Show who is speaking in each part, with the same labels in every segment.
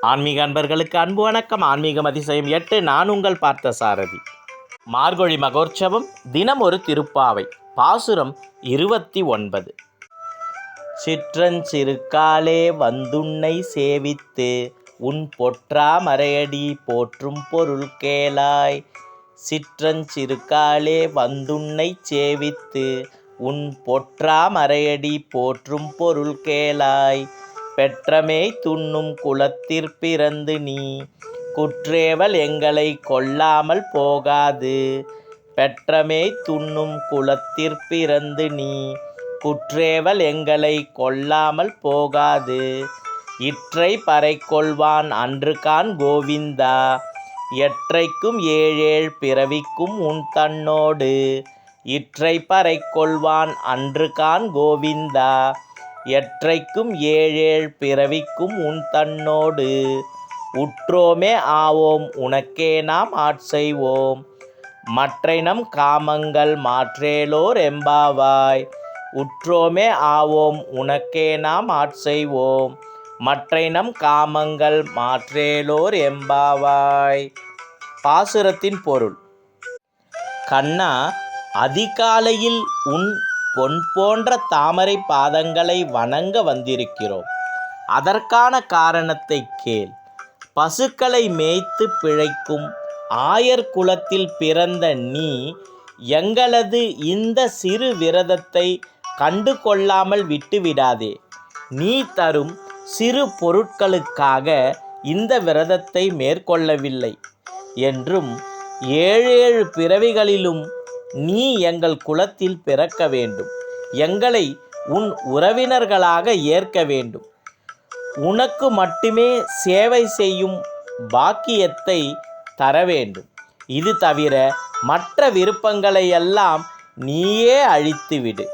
Speaker 1: ஆன்மீக அன்பர்களுக்கு அன்பு வணக்கம். ஆன்மீகம் அதிசயம் எட்டு நான் உங்கள் பார்த்த சாரதி. மார்கொழி மகோற்சவம் தினம் ஒரு திருப்பாவை பாசுரம் இருபத்தி ஒன்பது. சிற்றஞ்சிறுக்காலே வந்துன்னை சேவித்து உன் பொற்றா மறையடி போற்றும் பொருள் கேளாய். சிற்றஞ்சிறுக்காலே வந்துன்னை சேவித்து உன் பொற்றா மறையடி போற்றும் பொருள் கேளாய். பெற்றமே துண்ணும் குலத்திற் பிறந்து நீ குற்றேவல் எங்களை கொல்லாமல் போகாது. பெற்றமே துண்ணும் குலத்திற் பிறந்து நீ குற்றேவல் எங்களை கொல்லாமல் போகாது. இற்றை பறை கொள்வான் அன்று கான் கோவிந்தா எற்றைக்கும் ஏழேழ் பிறவிக்கும் உன் தன்னோடு. இற்றை பறை கொள்வான் அன்று கான் கோவிந்தா எற்றைக்கும் ஏழேழ் பிறவிக்கும் உன் தன்னோடு. உற்றோமே ஆவோம் உனக்கே நாம் ஆட்செய்வோம் மற்றை நம் காமங்கள் மாற்றேலோர் எம்பாவாய். உற்றோமே ஆவோம் உனக்கே நாம் ஆட்செய்வோம் மற்றை நம் காமங்கள் மாற்றேலோர் எம்பாவாய். பாசுரத்தின் பொருள். கண்ணா அதிகாலையில் உன் பொன் போன்ற தாமரை பாதங்களை வணங்க வந்திருக்கிறோம். அதற்கான காரணத்தை கேள். பசுக்களை மேய்த்து பிழைக்கும் ஆயர் குலத்தில் பிறந்த நீ எங்களது இந்த சிறு விரதத்தை கண்டு கொள்ளாமல் விட்டுவிடாதே. நீ தரும் சிறு பொருட்களுக்காக இந்த விரதத்தை மேற்கொள்ளவில்லை என்றும் ஏழேழு பிறவிகளிலும் நீ எங்கள் குலத்தில் பிறக்க வேண்டும். எங்களை உன் உறவினர்களாக ஏற்க வேண்டும். உனக்கு மட்டுமே சேவை செய்யும் பாக்கியத்தை தர வேண்டும். இது தவிர மற்ற விருப்பங்களை எல்லாம் நீயே அழித்துவிடு.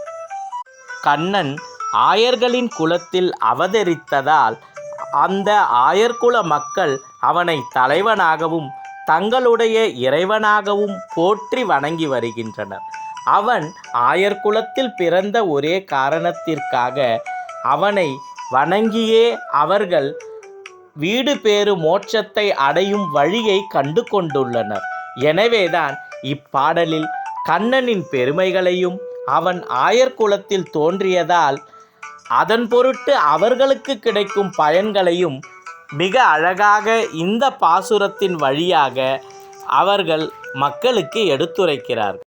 Speaker 1: கண்ணன் ஆயர்களின் குலத்தில் அவதரித்ததால் அந்த ஆயர்குல மக்கள் அவனை தலைவனாகவும் தங்களுடைய இறைவனாகவும் போற்றி வணங்கி வருகின்றனர். அவன் ஆயர்குலத்தில் பிறந்த ஒரே காரணத்திற்காக அவனை வணங்கியே அவர்கள் வீடு பேறு மோட்சத்தை அடையும் வழியை கண்டு கொண்டுள்ளனர் எனவேதான் இப்பாடலில் கண்ணனின் பெருமைகளையும் அவன் ஆயர்குலத்தில் தோன்றியதால் அதன் பொருட்டு அவர்களுக்கு கிடைக்கும் பயன்களையும் மிக அழகாக இந்த பாசுரத்தின் வழியாக அவர்கள் மக்களுக்கு எடுத்துரைக்கிறார்கள்.